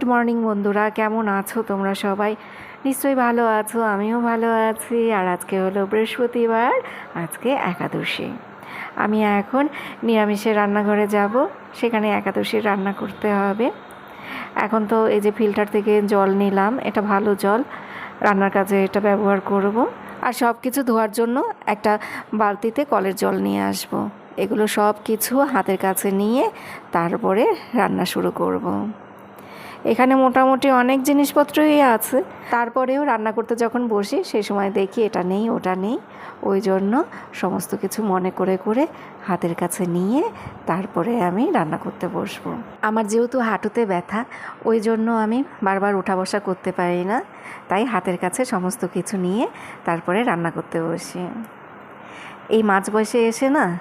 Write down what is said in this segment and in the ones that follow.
Good morning বন্ধুরা, কেমন আছো তোমরা সবাই? নিশ্চয়ই ভালো আছো, আমিও ভালো আছি। আর আজকে হলো বৃহস্পতিবার, আজকে একাদশী। আমি এখন নিরামিষের রান্নাঘরে যাব, সেখানে একাদশীর রান্না করতে হবে। এখন তো এই যে ফিল্টার থেকে জল নিলাম, এটা ভালো জল। রান্নার কাজে এটা ব্যবহার করব। আর সব কিছু ধোয়ার জন্য একটা বালতিতে কলের জল নিয়ে আসব। এগুলো সব কিছু হাতের কাছে নিয়ে তারপরে রান্না শুরু করব। এখানে মোটামুটি অনেক জিনিসপত্রই আছে। তারপরেও রান্না করতে যখন বসি, সেই সময় দেখি এটা নেই, ওটা নেই। ওই জন্য সমস্ত কিছু মনে করে করে হাতের কাছে নিয়ে তারপরে আমি রান্না করতে বসবো। আমার যেহেতু হাঁটুতে ব্যথা, ওই জন্য আমি বারবার উঠা বসা করতে পারি না। তাই হাতের কাছে সমস্ত কিছু নিয়ে তারপরে রান্না করতে বসি। এই মাঝ বয়সে এসে না,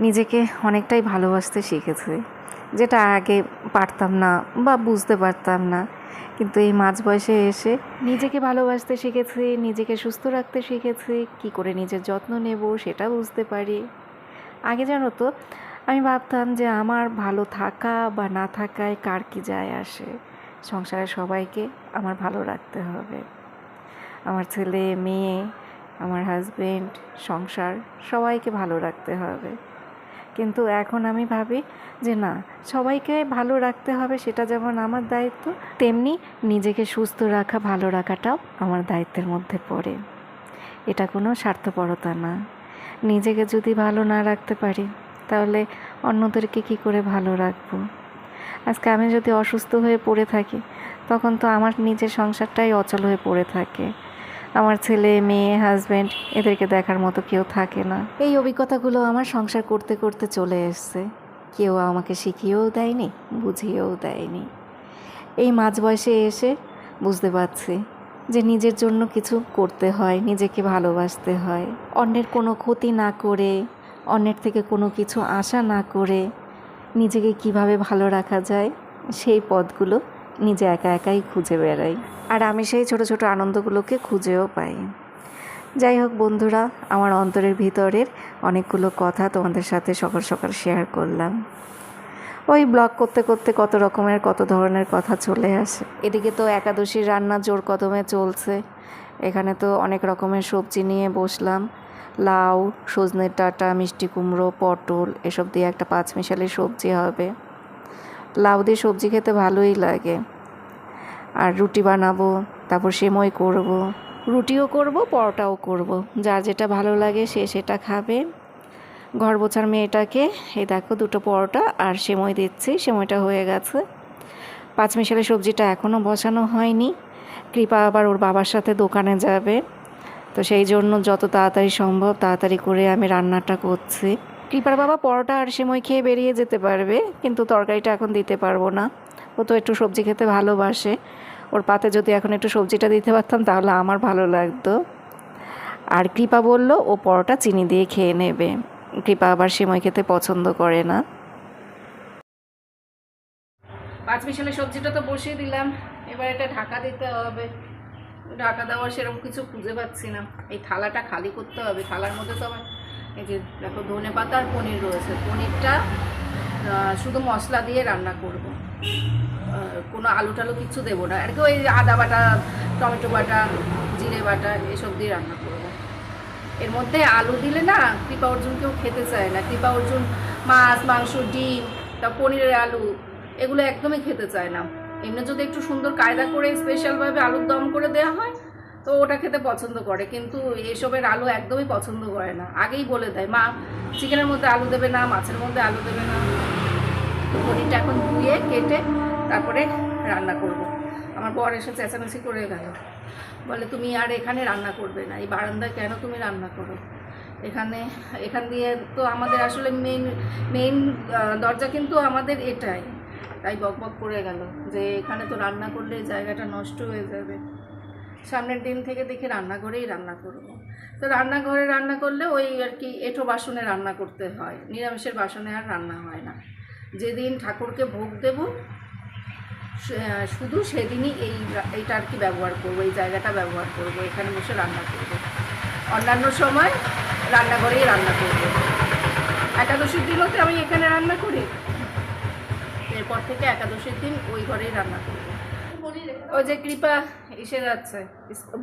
নিজেকে অনেকটাই ভালোবাসতে শিখেছি। যেটা আগে পারতাম না বা বুঝতে পারতাম না। কিন্তু এই মাঝ বয়সে এসে নিজেকে ভালোবাসতে শিখেছি, নিজেকে সুস্থ রাখতে শিখেছি, কি করে নিজের যত্ন নেব সেটা বুঝতে পারি। আগে জানো তো, আমি ভাবতাম যে আমার ভালো থাকা বা না থাকায় কার কি যায় আসে। সংসারে সবাইকে আমার ভালো রাখতে হবে। আমার ছেলে, মেয়ে, আমার হাজবেন্ড সংসার, সবাইকে ভালো রাখতে হবে। কিন্তু এখন আমি ভাবি যে না, সবাইকে ভালো রাখতে হবে সেটা যেমন আমার দায়িত্ব, তেমনি নিজেকে সুস্থ রাখা, ভালো রাখাটাও আমার দায়িত্বের মধ্যে পড়ে। এটা কোনো স্বার্থপরতা না। নিজেকে যদি ভালো না রাখতে পারি, তাহলে অন্যদেরকে কি করে ভালো রাখব? আজকে আমি যদি অসুস্থ হয়ে পড়ে থাকি, তখন তো আমার নিজের সংসারটাই অচল হয়ে পড়ে থাকে। আমার ছেলে, মেয়ে হাজব্যান্ড এদেরকে দেখার মতো কেউ থাকে না। এই অভিজ্ঞতাগুলো আমার সংসার করতে করতে চলে এসছে। কেউ আমাকে শিখিয়েও দেয়নি, বুঝিয়েও দেয়নি। এই মাঝ বয়সে এসে বুঝতে পারছি যে নিজের জন্য কিছু করতে হয়, নিজেকে ভালোবাসতে হয়। অন্যের কোনো ক্ষতি না করে, অন্যের থেকে কোনো কিছু আশা না করে নিজেকে কীভাবে ভালো রাখা যায়, সেই পথগুলো নিজে একা একাই খুঁজে বেড়াই। আর আমি সেই ছোট ছোট আনন্দগুলোকে খুঁজেও পাই। যাই হোক বন্ধুরা, আমার অন্তরের ভিতরের অনেকগুলো কথা তোমাদের সাথে সকাল সকাল শেয়ার করলাম। ওই ব্লগ করতে করতে কত রকমের, কত ধরনের কথা চলে আসে। এদিকে তো একাদশীর রান্না জোর কদমে চলছে। এখানে তো অনেক রকমের সবজি নিয়ে বসলাম। লাউ সজনের ডাঁটা, মিষ্টি কুমড়ো, পটল, এসব দিয়ে একটা পাঁচমিশালি সবজি হবে। লাউ দিয়ে সবজি খেতে ভালোই লাগে। আর রুটি বানাবো, তারপর সেময় করব। রুটিও করব, পরোটাও করব। যার যেটা ভালো লাগে সে সেটা খাবে। ঘর বোছার মেয়েটাকে, এই দেখো দুটো পরোটা আর সেময় দিচ্ছি সেময়টা হয়ে গেছে। পাঁচমিশালি সবজিটা এখনও বসানো হয়নি। কৃপা আবার ওর বাবার সাথে দোকানে যাবে। তো সেই জন্য যত তাড়াতাড়ি সম্ভব তাড়াতাড়ি করে আমি রান্নাটা করছি। কৃপার বাবা পরোটা আর সেমই খেয়ে বেরিয়ে যেতে পারবে, কিন্তু তরকারিটা এখন দিতে পারব না। ও তো একটু সবজি খেতে ভালোবাসে। ওর পাতে যদি এখন একটু সবজিটা দিতে পারতাম, তাহলে আমার ভালো লাগতো। আর কৃপা বলল, ও পরোটা চিনি দিয়ে খেয়ে নেবে। কৃপা আবার সেমই খেতে পছন্দ করে না। পাঁচ মিশালের সবজিটা তো বসিয়ে দিলাম। এবার এটা ঢাকা দিতে হবে। ঢাকা দেওয়ার সেরকম কিছু খুঁজে পাচ্ছি না। এই থালাটা খালি করতে হবে। থালার মধ্যে তো আবার এই যে দেখো ধনে পাতা আর পনির রয়েছে। পনিরটা শুধু মশলা দিয়ে রান্না করব। কোনো আলু টালু কিছু দেবো না। আর কি ওই আদা বাটা, টমেটো বাটা, জিরে বাটা এসব দিয়ে রান্না করব। এর মধ্যে আলু দিলে না কৃপা অর্জুন কেউ খেতে চায় না। কৃপা অর্জুন মাছ, মাংস, ডিম, তা পনিরের আলু এগুলো একদমই খেতে চায় না। এমনি যদি একটু সুন্দর কায়দা করে স্পেশালভাবে আলুর দম করে দেওয়া হয় তো ওটা খেতে পছন্দ করে, কিন্তু এসবের আলু একদমই পছন্দ করে না। আগেই বলে দেয়, মা, চিকেনের মধ্যে আলু দেবে না, মাছের মধ্যে আলু দেবে না। পনিরটা এখন ধুয়ে, কেটে তারপরে রান্না করব। আমার বর এসে চেঁচামেচি করে গেল। বলে, তুমি আর এখানে রান্না করবে না, এই বারান্দায় কেন তুমি রান্না করো? এখানে, এখান দিয়ে তো আমাদের আসলে মেন মেইন দরজা কিন্তু আমাদের এটাই। তাই বক বক করে গেল যে, এখানে তো রান্না করলে জায়গাটা নষ্ট হয়ে যাবে। সামনের দিন থেকে দেখে রান্নাঘরেই রান্না করব। তো রান্নাঘরে রান্না করলে ওই আর কি এঁঠো বাসনে রান্না করতে হয়, নিরামিষের বাসনে আর রান্না হয় না। যেদিন ঠাকুরকে ভোগ দেব শুধু সেদিনই এই এইটা আর কি ব্যবহার করব, এই জায়গাটা ব্যবহার করব, এখানে বসে রান্না করব। অন্যান্য সময় রান্নাঘরেই রান্না করব। একাদশীর দিনও তো আমি এখানে রান্না করি। এরপর থেকে একাদশীর দিন ওই ঘরেই রান্না করব ওই যে কৃপা এসে যাচ্ছে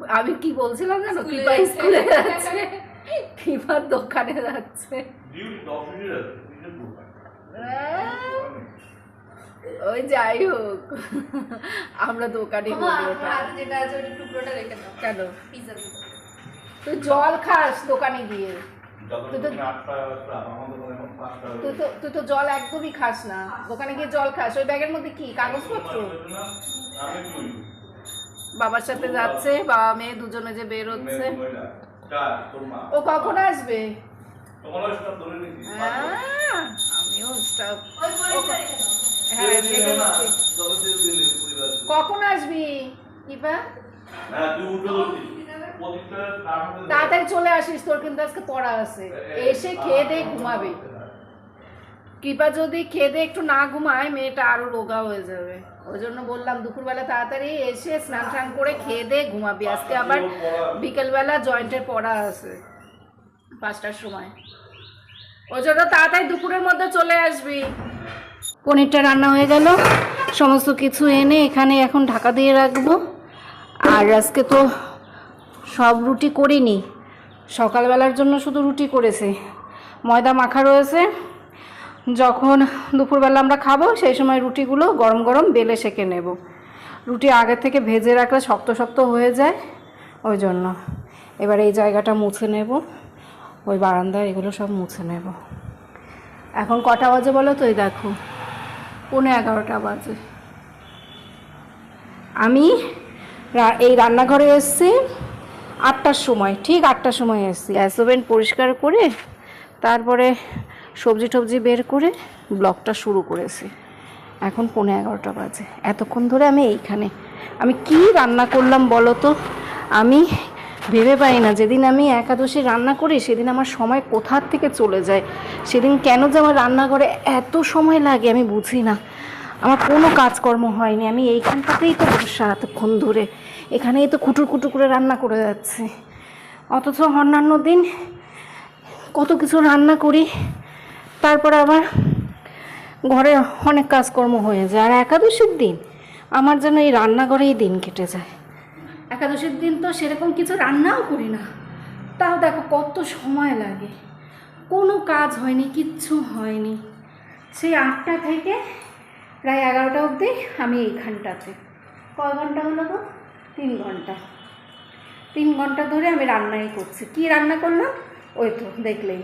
আমি কি বলছিলাম জানো কৃপা স্কুলে যাচ্ছে কৃপার দোকানে যাচ্ছে ওই যাই হোক আমরা দোকানে কেন তুই জল খাস দোকানে গিয়ে তুই তো জল একদমই খাস না দোকানে গিয়ে জল খাস ওই ব্যাগের মধ্যে কি কাগজপত্র বাবার সাথে যাচ্ছে বাবা মেয়ে দুজনে যে বের হচ্ছে। ও কখন আসবে? আমিও স্টাফ হ্যাঁ রেখে কখন আসবি কিপা তাড়াতাড়ি চলে আসিস তোর কিন্তু আজকে পড়া আছে। এসে খেয়ে দিয়ে ঘুমাবে। কৃপা যদি খেয়ে দিয়ে একটু না ঘুমায় মেয়েটা আরও রোগা হয়ে যাবে। ওই জন্য বললাম দুপুরবেলা তাড়াতাড়ি এসে স্নান টান করে খেয়ে দিয়ে ঘুমাবি। আজকে আবার বিকেলবেলা জয়েন্টের পড়া আছে পাঁচটার সময়। ওই জন্য তাড়াতাড়ি দুপুরের মধ্যে চলে আসবি। পনিরটা রান্না হয়ে গেল সমস্ত কিছু এনে এখানে এখন ঢাকা দিয়ে রাখব। আর আজকে তো সব রুটি করিনি সকালবেলার জন্য শুধু রুটি করেছে। ময়দা মাখা রয়েছে যখন দুপুরবেলা আমরা খাব, সেই সময় রুটিগুলো গরম গরম বেলে সেকে নেব। রুটি আগে থেকে ভেজে রাখলে শক্ত শক্ত হয়ে যায়, ওই জন্য। এবার এই জায়গাটা মুছে নেব, ওই বারান্দায় এগুলো সব মুছে নেব। এখন কটা বাজে বলো তো? এই দেখো, পৌনে এগারোটা বাজে। আমি এই রান্নাঘরে এসেছি আটটার সময়, ঠিক আটটার সময় এসেছি। গ্যাস ওভেন পরিষ্কার করে তারপরে সবজি টবজি বের করে ব্লগটা শুরু করেছি। এখন পৌনে এগারোটা বাজে। এতক্ষণ ধরে আমি এইখানে। আমি কি রান্না করলাম বলো তো? আমি ভেবে পাই না। যেদিন আমি একাদশী রান্না করি, সেদিন আমার সময় কোথার থেকে চলে যায়? সেদিন কেন যে আমার রান্নাঘরে এত সময় লাগে আমি বুঝি না। আমার কোনো কাজকর্ম হয়নি। আমি এইখানটাতেই তো বসা এতক্ষণ ধরে। এখানেই তো খুটুর খুটুর করে রান্না করে যাচ্ছে। অথচ অন্যান্য দিন কত কিছু রান্না করি। তারপর আবার ঘরে অনেক কাজকর্ম হয়ে যায়। আর একাদশীর দিন, আমার যেন এই রান্নাঘরেই দিন কেটে যায়। একাদশীর দিন তো সেরকম কিছু রান্নাও করি না। তাও দেখো কত সময় লাগে। কোনো কাজ হয়নি, কিচ্ছু হয়নি। সেই আটটা থেকে প্রায় এগারোটা অবধি আমি এইখানটাতে। কয় ঘণ্টা হলো তো তিন ঘণ্টা। তিন ঘণ্টা ধরে আমি রান্নাই করছি। কি রান্না করলাম? ওই তো দেখলেই।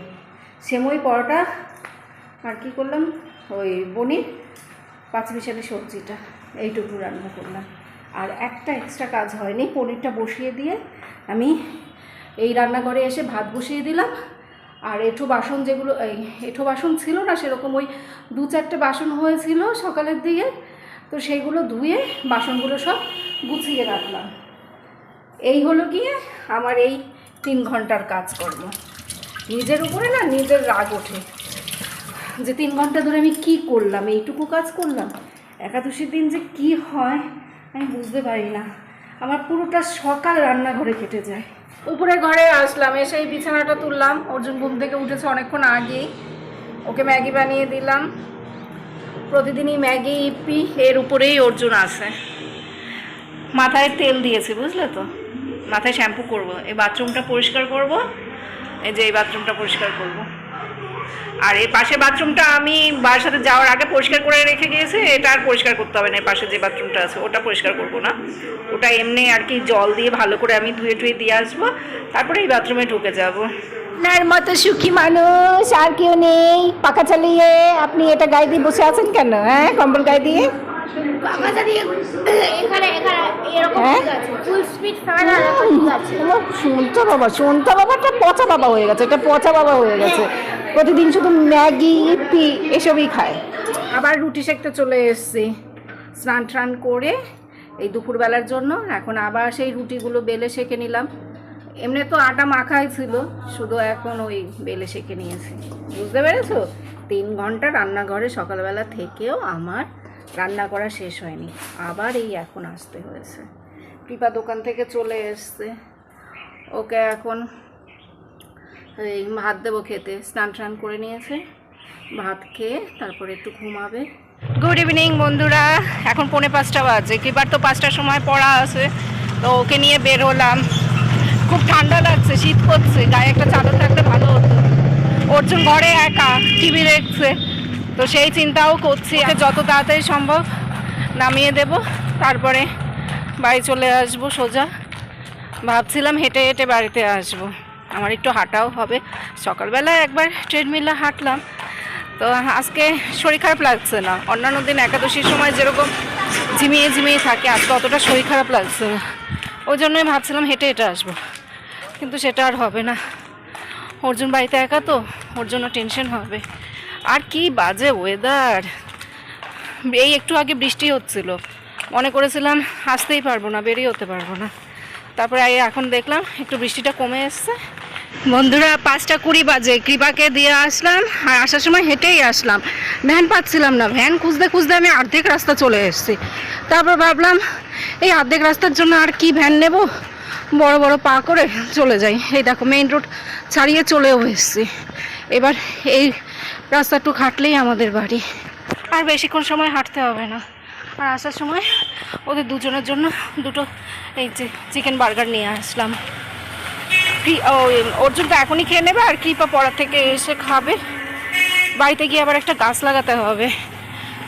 সেমই পরোটা আর কি করলাম? ওই পনির পাঁচ মিশালি সবজিটা, এইটুকু রান্না করলাম। আর একটা এক্সট্রা কাজ হয়নি, পনিরটা বসিয়ে দিয়ে আমি এই রান্নাঘরে এসে ভাত বসিয়ে দিলাম। আর এঁঠো বাসন যেগুলো, এই এঁঠো বাসন ছিল না, সেরকম ওই দু চারটে বাসন হয়েছিল সকালের দিকে। তো সেইগুলো ধুয়ে বাসনগুলো সব গুছিয়ে রাখলাম। এই হলো গিয়ে আমার এই তিন ঘণ্টার কাজকর্ম। নিজের উপরে না, নিজের রাগ ওঠে। যে তিন ঘণ্টা ধরে আমি কি করলাম, এইটুকু কাজ করলাম, একাদশীর দিন যে কি হয়, আমি বুঝতে পারি না। আমার পুরোটা সকাল রান্নাঘরে কেটে যায়। উপরে ঘরে আসলাম, এসে এই বিছানাটা তুললাম। অর্জুন ঘুম থেকে উঠেছে অনেকক্ষণ আগেই। ওকে ম্যাগি বানিয়ে দিলাম। প্রতিদিনই ম্যাগি, ইপি, এর উপরেই অর্জুন আসে মাথায় তেল দিয়েছি, বুঝলে তো? মাথায় শ্যাম্পু করব, এই বাথরুমটা পরিষ্কার করব, এই যে এই বাথরুমটা পরিষ্কার করব। আর এই পাশে বাথরুমটা আমি সাথে যাওয়ার আগে পরিষ্কার করে রেখে গিয়েছে এটা আর পরিষ্কার করতে হবে না পাশে যে বাথরুমটা আছে ওটা পরিষ্কার করব না। ওটা এমনি আর কি জল দিয়ে ভালো করে আমি ধুয়ে টুয়ে দিয়ে আসব তারপরে এই বাথরুমে ঢুকে যাব। আপনার মতো সুখী মানুষ আর কেউ নেই। পাখা চালিয়ে আপনি এটা গায়ে দিয়ে বসে আছেন কেন হ্যাঁ? কম্বল গায়ে দিয়ে? এখানে এরকম হ্যাঁ? ঠিক আছে। ফুল স্পিড ফ্যান আর এরকম ঠিক আছে। শুনতো বাবা শুনতো বাবাটা পচা বাবা হয়ে গেছে এটা পচা বাবা হয়ে গেছে। প্রতিদিন শুধু ম্যাগি ইপি এসবই খায়। আবার রুটি সেকতে চলে এসেছি। স্নান টান করে এই দুপুরবেলার জন্য এখন আবার সেই রুটিগুলো বেলে সেকে নিলাম। এমনি তো আটা মাখাই ছিল, শুধু এখন ওই বেলে সেকে নিয়েছি। বুঝতে পেরেছ? তিন ঘণ্টা রান্নাঘরে সকালবেলা থেকেও আমার রান্না করা শেষ হয়নি। আবার এই এখন আসতে হয়েছে। কৃপা দোকান থেকে চলে এসছে। ওকে এখন এই ভাত দেবো খেতে। স্নান টান করে নিয়েছে। ভাত খেয়ে তারপরে একটু ঘুমাবে। গুড ইভিনিং বন্ধুরা। এখন পৌনে পাঁচটা বাজে। কিবার তো পাঁচটার সময় পড়া আছে, তো ওকে নিয়ে বের হলাম। খুব ঠান্ডা লাগছে, শীত করছে গায়ে একটা চাদর থাকলে ভালো হতো। অর্জুন ঘরে একা টিভি দেখছে। তো সেই চিন্তাও করছি যত তাড়াতাড়ি সম্ভব নামিয়ে দেব। তারপরে বাড়ি চলে আসব সোজা। ভাবছিলাম হেঁটে হেঁটে বাড়িতে আসব। আমার একটু হাঁটাও হবে। সকালবেলা একবার ট্রেডমিলে হাঁটলাম। তো আজকে শরীর খারাপ লাগছে না। অন্যান্য দিন একাদশীর সময় যেরকম ঝিমিয়ে ঝিমিয়ে থাকে, আজকে অতটা শরীর খারাপ লাগছে না। ওই জন্যই ভাবছিলাম হেঁটে হেঁটে আসব। কিন্তু সেটা আর হবে না। অর্জুন বাড়িতে একা তো, ওর জন্য টেনশন হবে। আর কি বাজে ওয়েদার এই একটু আগে বৃষ্টি হচ্ছিল। মনে করেছিলাম আসতেই পারব না, বেরিয়ে হতে পারব না। তারপরে এখন দেখলাম একটু বৃষ্টিটা কমে এসছে। বন্ধুরা, পাঁচটা কুড়ি বাজে। কৃপাকে দিয়ে আসলাম আর আসার সময় হেঁটেই আসলাম। ভ্যান পাচ্ছিলাম না। ভ্যান খুঁজতে খুঁজতে আমি অর্ধেক রাস্তা চলে এসেছি। তারপর ভাবলাম, এই অর্ধেক রাস্তার জন্য আর কি ভ্যান নেব? বড় বড় পা করে চলে যাই। এই দেখো মেইন রোড ছাড়িয়ে চলেও এসেছি। এবার এই রাস্তাটুক হাঁটলেই আমাদের বাড়ি। আর বেশিক্ষণ সময় হাঁটতে হবে না। আর আসার সময় ওদের দুজনের জন্য দুটো এই যে চিকেন বার্গার নিয়ে আসলাম। কি- ও, অর্জুন তো এখনই খেয়ে নেবে আর কৃপা পড়া থেকে এসে খাবে। বাড়িতে গিয়ে আবার একটা গাছ লাগাতে হবে।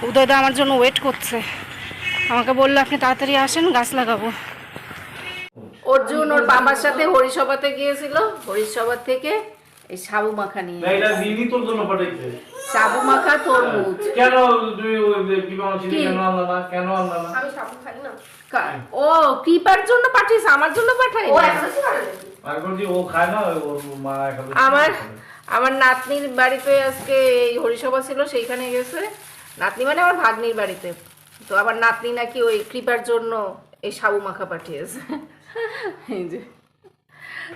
উদয়দা আমার জন্য ওয়েট করছে। আমাকে বলল আপনি তাড়াতাড়ি আসেন গাছ লাগাবো। অর্জুন ওর বাবার সাথে হরিসভাতে গিয়েছিল। হরিসভা থেকে এই সাবু মাখা নিয়ে তোর জন্য পাঠাইছে। সাবু মাখা তরমুজ। কেন আমি সাবু খাই না। ও কৃপার জন্য পাঠিয়েছে আমার জন্য পাঠাই আমার আমার নাতনির বাড়িতে আজকে এই হরিসভা ছিল সেইখানে গেছে। নাতনি মানে আমার ভাগ্নির বাড়িতে। তো আবার নাতনি নাকি ওই কৃপার জন্য এই সাবু মাখা পাঠিয়েছে। এই যে।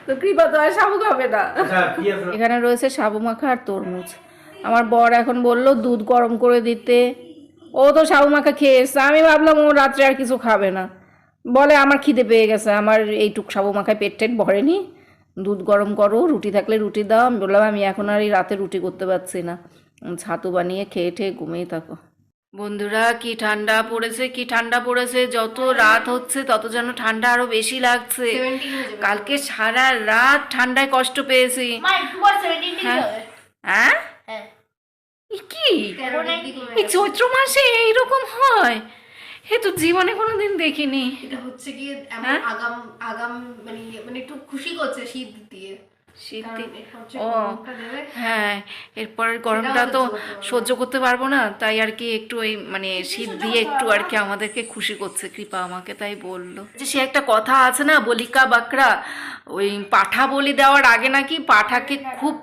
তো কৃপা তো আর সাবু খাবে না। আচ্ছা কি আছে? এখানে রয়েছে সাবু মাখা আর তরমুজ। আমার বর এখন বলল দুধ গরম করে দিতে। ও তো সাবু মাখা খেয়ে এসছে। আমি ভাবলাম ও রাত্রে আর কিছু খাবে না। বলে আমার খিদে পেয়ে গেছে আমার এইটুক সাবু মাখায় পেট টেট ভরেনি। দুধ গরম করো রুটি থাকলে রুটি দাও। আমি বললাম আমি এখন আর এই রাতে রুটি করতে পারছি না। ছাতু বানিয়ে খেয়ে ঠেয়ে ঘুমিয়ে থাকো। বন্ধুরা কি ঠান্ডা পড়েছে কি ঠান্ডা পড়েছে? যত রাত হচ্ছে তত যেন ঠান্ডা আরও বেশি লাগছে। 17 যাবে। কালকে সারা রাত ঠান্ডায় কষ্ট পেয়েছি। মা একটু পর 17 ডিগ্রি হ্যাঁ। হ্যাঁ? হ্যাঁ। কি? 13 ডিগ্রি কমে এই চৈত্র মাসে এইরকম হয়? এ তো জীবনে কোনোদিন দেখিনি। এটা হচ্ছে কি এমন হ্যাঁ? আগাম আগাম মানে মানে একটু খুশি করছে শীত দিয়ে। ও। হ্যাঁ এরপর গরমটা তো সহ্য করতে পারব না তাই আর কি একটু ওই মানে শীত দিয়ে একটু আর কি আমাদেরকে খুশি করছে কৃপা আমাকে তাই বলল। যে সে একটা কথা আছে না বলিকা বাকরা ওই পাঠা বলি দেওয়ার আগে নাকি পাঠাকে খুব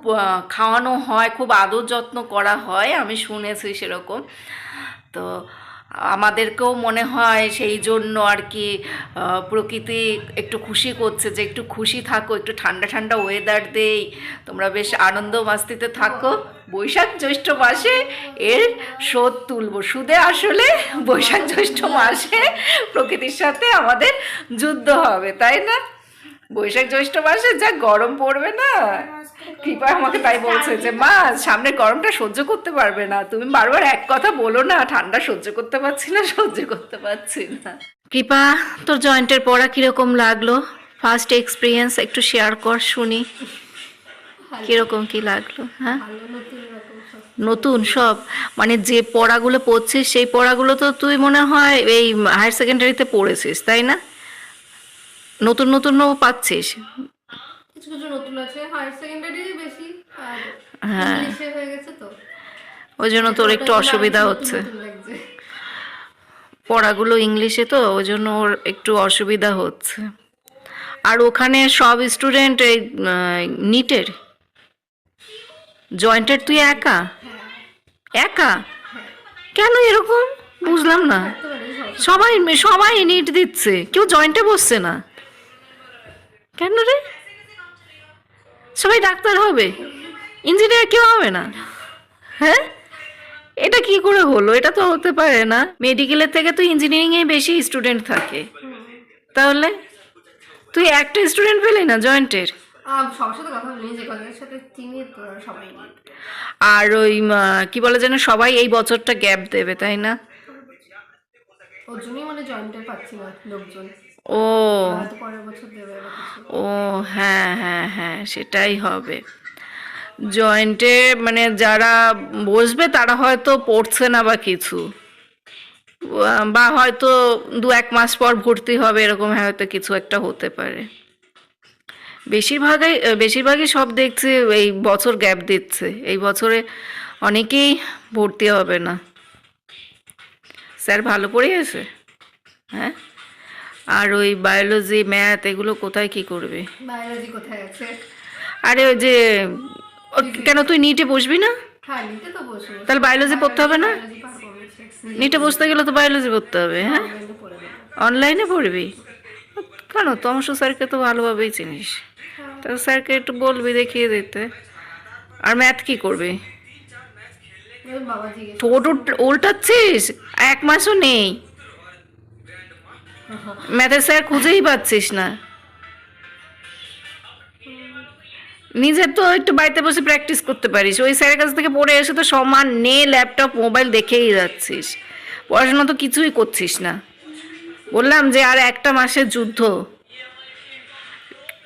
খাওয়ানো হয় খুব আদর যত্ন করা হয় আমি শুনেছি সেরকম। তো আমাদেরকেও মনে হয় সেই জন্য আর কি প্রকৃতি একটু খুশি করছে যে একটু খুশি থাকো, একটু ঠান্ডা ঠান্ডা ওয়েদার দেই। তোমরা বেশ আনন্দ মাস্তিতে থাকো। বৈশাখ জ্যৈষ্ঠ মাসে এর শোধ তুলবো। সুদে আসলে বৈশাখ জ্যৈষ্ঠ মাসে প্রকৃতির সাথে আমাদের যুদ্ধ হবে, তাই না? বৈশাখ জ্যৈষ্ঠ মাসে যা গরম পড়বে না। কৃপা আমাকে তাই বলছে যে, মা, সামনে গরমটা সহ্য করতে পারবে না। তুমি বারবার এক কথা বলো না, ঠান্ডা সহ্য করতে পারছি না, সহ্য করতে পারছি না। কৃপা, তোর জয়েন্টের পড়া কীরকম লাগল? ফার্স্ট এক্সপিরিয়েন্স একটু শেয়ার কর, শুনি। কীরকম কি লাগল হ্যাঁ? নতুন সব। মানে যে পড়াগুলো পড়ছিস, সেই পড়াগুলো তো তুই মনে হয় এই হায়ার সেকেন্ডারিতে পড়েছিস, তাই না? নতুন নতুনও পাচ্ছিস। কিছু কিছু নতুন আছে হায়ার সেকেন্ডারি বেশি আর হ্যাঁ। ইংলিশে হয়ে গেছে তো। ওই জন্য তোর একটু অসুবিধা হচ্ছে। পড়াগুলো ইংলিশে তো ওই জন্য ওর একটু অসুবিধা হচ্ছে। আর ওখানে সব স্টুডেন্ট এই নিটের জয়েন্টের তুই একা? একা? কেন এরকম? বুঝলাম না। সব সবাই সবাই নিট দিচ্ছে। কেউ জয়েন্টে বসছে না। কেন রে? সবাই ডাক্তার হবে। ইঞ্জিনিয়ার কেউ হবে না। হ্যাঁ? এটা কি করে হলো? এটা তো হতে পারে না। মেডিকেলের থেকে তো ইঞ্জিনিয়ারিং এ বেশি স্টুডেন্ট থাকে। তাহলে? তুই একটা স্টুডেন্ট পেলি না জয়েন্টের আর ওই কি বলে যেন সবাই এই বছরটা গ্যাপ দেবে তাই না? ওর জন্যই মানে জয়েন্টের পাচ্ছি না লোকজন। ও। ও হ্যাঁ হ্যাঁ হ্যাঁ সেটাই হবে। জয়েন্টে মানে যারা বসবে তারা হয়তো পড়ছে না বা কিছু। বা হয়তো দু এক মাস পর ভর্তি হবে এরকম হয়তো কিছু একটা হতে পারে। বেশিরভাগই বেশিরভাগই সব দেখছি এই বছর গ্যাপ দিচ্ছে। এই বছরে অনেকেই ভর্তি হবে না। স্যার ভালো পড়িয়েছে? হ্যাঁ? আর ওই বায়োলজি ম্যাথ এগুলো কোথায় কি করবে? বায়োলজি কোথায় আছে? আরে ওই যে কেন তুই নিটে বসবি না? হ্যাঁ তাহলে বায়োলজি পড়তে হবে না? নিটে বসতে গেলে তো বায়োলজি পড়তে হবে হ্যাঁ? অনলাইনে পড়বি? কেন? তমস স্যারকে তো ভালোভাবেই চিনিস। তো স্যারকে একটু বলবি দেখিয়ে দিতে। আর ম্যাথ কি করবি? ফটো এক মাসও নেই। ম্যাথের স্যার খুঁজেই পাচ্ছিস না। নিজে তো একটু বাড়িতে বসে প্র্যাকটিস করতে পারিস। ওই স্যারের কাছ থেকে পড়ে এসে তো সমান নে ল্যাপটপ মোবাইল দেখেই যাচ্ছিস। পড়াশোনা তো কিছুই করছিস না। বললাম যে আর একটা মাসের যুদ্ধ।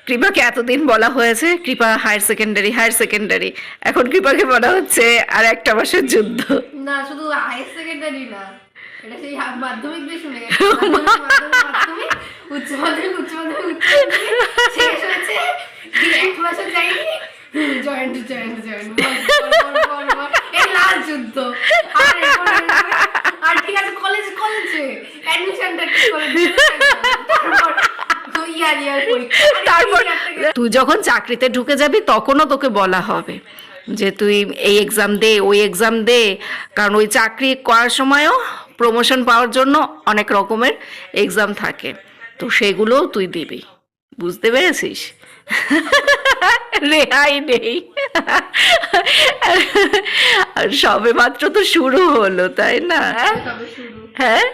কৃপাকে এতদিন বলা হয়েছে, কৃপা হায়ার সেকেন্ডারি হায়ার সেকেন্ডারি এখন কৃপাকে বলা হচ্ছে আর একটা মাসের যুদ্ধ। না, শুধু হায়ার সেকেন্ডারি না। এটা সেই মাধ্যমিক দিয়ে শুনে গেছে। মাধ্যমিক, মাধ্যমিক, মাধ্যমিক, উচ্চ মাধ্যমিক উচ্চ মাধ্যমিক শেষ হয়েছে। এক মাসও যায়নি জয়েন্ট জয়েন্ট জয়েন্ট এই লাল যুদ্ধ। আর এরপর এরপর- আর ঠিক আছে কলেজ কলেজে অ্যাডমিশনটা ঠিক করে তারপর ইয়ার ইয়ার পরীক্ষা। আরে তারপর তুই যখন চাকরিতে ঢুকে যাবি তখনও তোকে বলা হবে যে তুই এই এক্সাম দে ওই এক্সাম দে। কারণ ওই চাকরি করার সময়ও প্রমোশন পাওয়ার জন্য অনেক রকমের এক্সাম থাকে। তো সেগুলোও তুই দিবি। বুঝতে পেরেছিস? রেহাই নেই। আর সবে মাত্র তো শুরু হলো তাই না? হ্যাঁ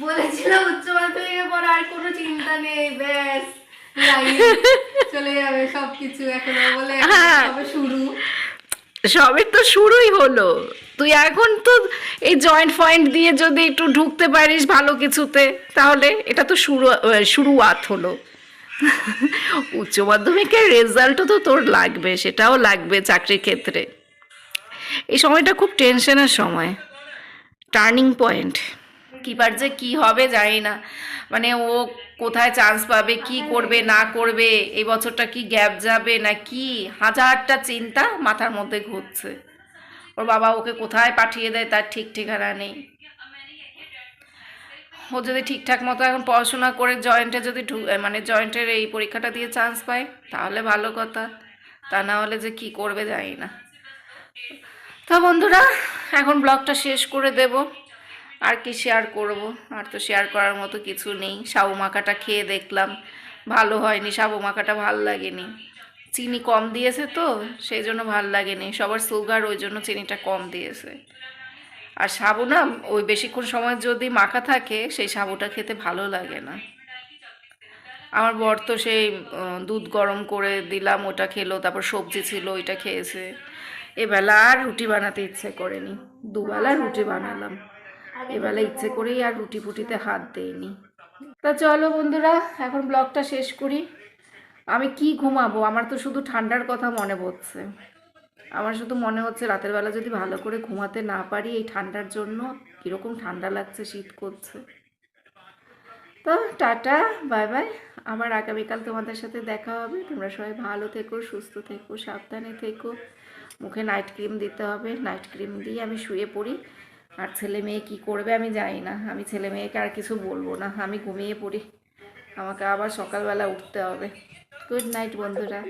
বলেছিলাম উচ্চ মাধ্যমিকের পর আর কোনো চিন্তা নেই ব্যাস চলে যাবে সবকিছু। এখন বলে হ্যাঁ। শুরু। সবে তো শুরুই হলো। তুই এখন তো এই জয়েন্ট পয়েন্ট দিয়ে যদি একটু ঢুকতে পারিস ভালো কিছুতে, তাহলে এটা তো শুরু শুরুয়াত হলো। উচ্চ মাধ্যমিকের রেজাল্টও তো তোর লাগবে, সেটাও লাগবে চাকরির ক্ষেত্রে। এই সময়টা খুব টেনশনের সময়। টার্নিং পয়েন্ট কিবার যে কি হবে জানি না। মানে ও কোথায় চান্স পাবে কি করবে না করবে এই বছরটা কি গ্যাপ যাবে না কি? হাজারটা চিন্তা মাথার মধ্যে ঘুরছে। ওর বাবা ওকে কোথায় পাঠিয়ে দেয় তার ঠিক ঠিকানা নেই। ও যদি ঠিকঠাক মতো এখন পড়াশোনা করে জয়েন্টে যদি মানে জয়েন্টের এই পরীক্ষাটা দিয়ে চান্স পায় তাহলে ভালো কথা। তা না হলে যে কি করবে জানি না। তো বন্ধুরা এখন ব্লগটা শেষ করে দেব। আর কি শেয়ার করব? আর তো শেয়ার করার মতো কিছু নেই। সাবু মাখাটা খেয়ে দেখলাম। ভালো হয়নি সাবু মাখাটা ভালো লাগেনি। চিনি কম দিয়েছে তো, সেই জন্য ভালো লাগেনি। সবার সুগার ওই জন্য চিনিটা কম দিয়েছে। আর সাবু না, ওই বেশিক্ষণ সময় যদি মাখা থাকে, সেই সাবুটা খেতে ভালো লাগে না। আমার বর তো সেই দুধ গরম করে দিলাম, ওটা খেলো, তারপর সবজি ছিল, ওইটা খেয়েছে। এবেলা আর রুটি বানাতে ইচ্ছে করেনি। দুবেলা রুটি বানালাম। এবেলা ইচ্ছে করেই আর রুটি ফুটিতে হাত দেয়নি তা চলো বন্ধুরা, এখন ব্লগটা শেষ করি। আমি কি ঘুমাবো? আমার তো শুধু ঠান্ডার কথা মনে পড়ছে। আমার শুধু মনে হচ্ছে রাতের বেলা যদি ভালো করে ঘুমাতে না পারি, এই ঠান্ডার জন্য কীরকম ঠান্ডা লাগছে, শীত করছে। তো টাটা, বাই বাই। আবার আগামীকাল তোমাদের সাথে দেখা হবে। তোমরা সবাই ভালো থেকো, সুস্থ থেকো, সাবধানে থেকো। মুখে নাইট ক্রিম দিতে হবে। নাইট ক্রিম দিয়ে আমি শুয়ে পড়ি। আর ছেলে মেয়ে কি করবে আমি জানি না। আমি ছেলে মেয়েকে আর কিছু বলব না। আমি ঘুমিয়ে পড়ি। আমাকে আবার সকালবেলা উঠতে হবে। গুড নাইট বন্ধুরা।